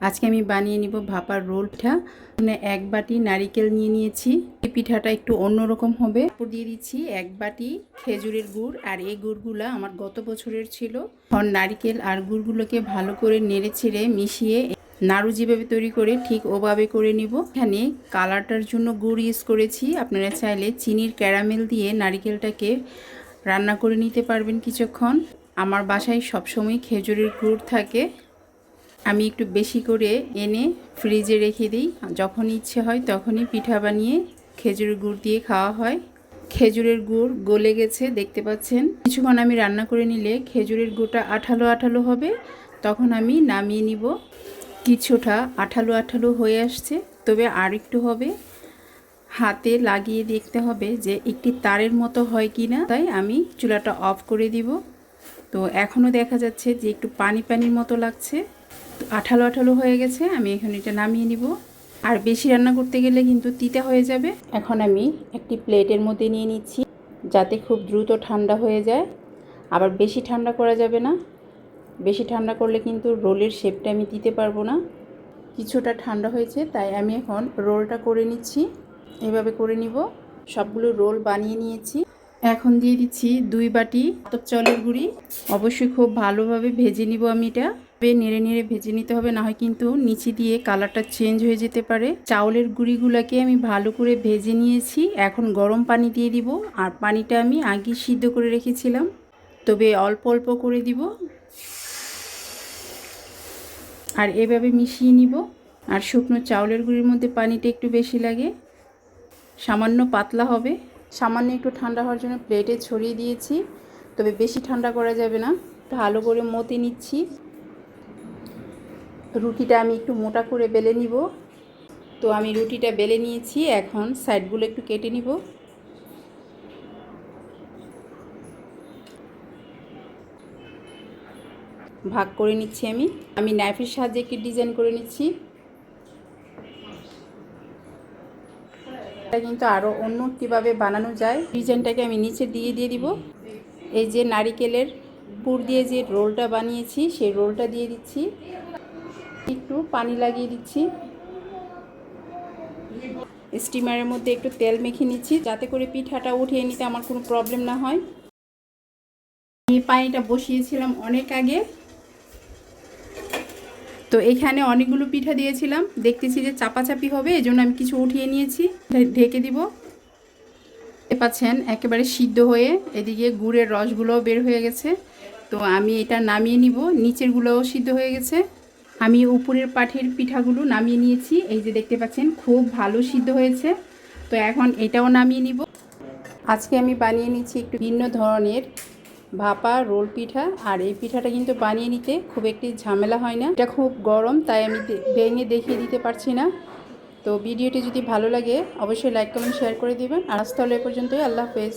আজকে আমি বানিয়ে নিব ভাপার রোল পিঠা। এখানে এক বাটি নারিকেল নিয়ে নিয়েছি। এই পিঠাটা একটু অন্যরকম হবে। দিয়ে দিচ্ছি এক বাটি খেজুরের গুড়। আর এই গুড়গুলা আমার গত বছরের ছিল। এখন নারিকেল আর গুড়গুলোকে ভালো করে নেড়ে ছেড়ে মিশিয়ে নাড়ু যেভাবে তৈরি করে ঠিক ওভাবে করে নিব। এখানে কালারটার জন্য গুড় ইউজ করেছি। আপনারা চাইলে চিনির ক্যারামেল দিয়ে নারিকেলটাকে রান্না করে নিতে পারবেন কিছুক্ষণ। আমার বাসায় সবসময় খেজুরের গুড় থাকে। আমি একটু বেশি করে এনে ফ্রিজে রেখে দিই। যখন ইচ্ছে হয় তখনই পিঠা বানিয়ে খেজুরের গুড় দিয়ে খাওয়া হয়। খেজুরের গুড় গলে গেছে, দেখতে পাচ্ছেন? কিছুক্ষণ আমি রান্না করে নিলে খেজুরের গুড়টা আঠালো আঠালো হবে। তখন আমি নামিয়ে নিব। কিছুটা আঠালো আঠালো হয়ে আসছে, তবে আর একটু হবে। হাতে লাগিয়ে দেখতে হবে যে একটি তারের মতো হয় কি না তাই আমি চুলাটা অফ করে দিব। তো এখনও দেখা যাচ্ছে যে একটু পানি পানির মতো লাগছে। আঠালো আঠালো হয়ে গেছে, আমি এখন এটা নামিয়ে নিব। আর বেশি রান্না করতে গেলে কিন্তু তিতা হয়ে যাবে। এখন আমি একটি প্লেটের মধ্যে নিয়ে নিচ্ছি, যাতে খুব দ্রুত ঠান্ডা হয়ে যায়। আবার বেশি ঠান্ডা করা যাবে না। বেশি ঠান্ডা করলে কিন্তু রোলের শেপটা আমি দিতে পারব না। কিছুটা ঠান্ডা হয়েছে, তাই আমি এখন রোলটা করে নিচ্ছি। এভাবে করে নিব। সবগুলো রোল বানিয়ে নিয়েছি। এখন দিয়ে দিচ্ছি দুই বাটি চালের গুঁড়ি। অবশ্যই খুব ভালোভাবে ভেজে নিব আমি এটা। নেড়ে নেড়ে ভেজে নিতে হবে, না হয় কিন্তু নিচে দিয়ে কালারটা চেঞ্জ হয়ে যেতে পারে। চাউলের গুঁড়িগুলোকে আমি ভালো করে ভেজে নিয়েছি। এখন গরম পানি দিয়ে দিব। আর পানিটা আমি আগে সিদ্ধ করে রেখেছিলাম। তবে অল্প অল্প করে দিব। আর এভাবে মিশিয়ে নিব। আর শুকনো চাউলের গুঁড়ির মধ্যে পানিটা একটু বেশি লাগে। সামান্য পাতলা হবে। সামান্য একটু ঠান্ডা হওয়ার জন্য প্লেটে ছড়িয়ে দিয়েছি। তবে বেশি ঠান্ডা করা যাবে না। ভালো করে মতে নিচ্ছি। রুটিটা আমি একটু মোটা করে বেলে নিব। তো আমি রুটিটা বেলে নিয়েছি, এখন সাইডগুলো একটু কেটে নিব। ভাগ করে নিচ্ছি আমি। আমি নাইফের সাহায্যে একটি ডিজাইন করে নিচ্ছি। কিন্তু আরও অন্য কীভাবে বানানো যায়, ডিজাইনটাকে আমি নিচে দিয়ে দিয়ে দিব। এই যে নারিকেলের পুর দিয়ে যে রোলটা বানিয়েছি, সেই রোলটা দিয়ে দিচ্ছি। একটু পানি লাগিয়ে দিচ্ছি। স্টিমারের মধ্যে একটু তেল মেখে নিচ্ছি, যাতে করে পিঠাটা উঠিয়ে নিতে আমার কোনো প্রবলেম না হয়। আমি পানিটা বসিয়েছিলাম অনেক আগে। তো এখানে অনেকগুলো পিঠা দিয়েছিলাম। দেখতেছি যে চাপাচাপি হবে এই আমি কিছু উঠিয়ে নিয়েছি। ঢেকে দিব। পাচ্ছেন, একেবারে সিদ্ধ হয়ে এদিকে গুড়ের রসগুলোও বের হয়ে গেছে। তো আমি এটা নামিয়ে নিব। নিচেরগুলোও সিদ্ধ হয়ে গেছে। আমি উপরের পাঠের পিঠাগুলো নামিয়ে নিয়েছি। এই যে দেখতে পাচ্ছেন, খুব ভালো সিদ্ধ হয়েছে। তো এখন এটাও নামিয়ে নিব। আজকে আমি বানিয়ে নিচ্ছি একটু ভিন্ন ধরনের ভাপা রোল পিঠা। আর এই পিঠাটা কিন্তু বানিয়ে নিতে খুব একটি ঝামেলা হয় না। এটা খুব গরম, তাই আমি ভেঙে দেখিয়ে দিতে পারছি না। তো ভিডিওটি যদি ভালো লাগে, অবশ্যই লাইক, কমেন্ট, শেয়ার করে দেবেন। আর আজ তাহলে এ পর্যন্তই। আল্লাহ হাফেজ।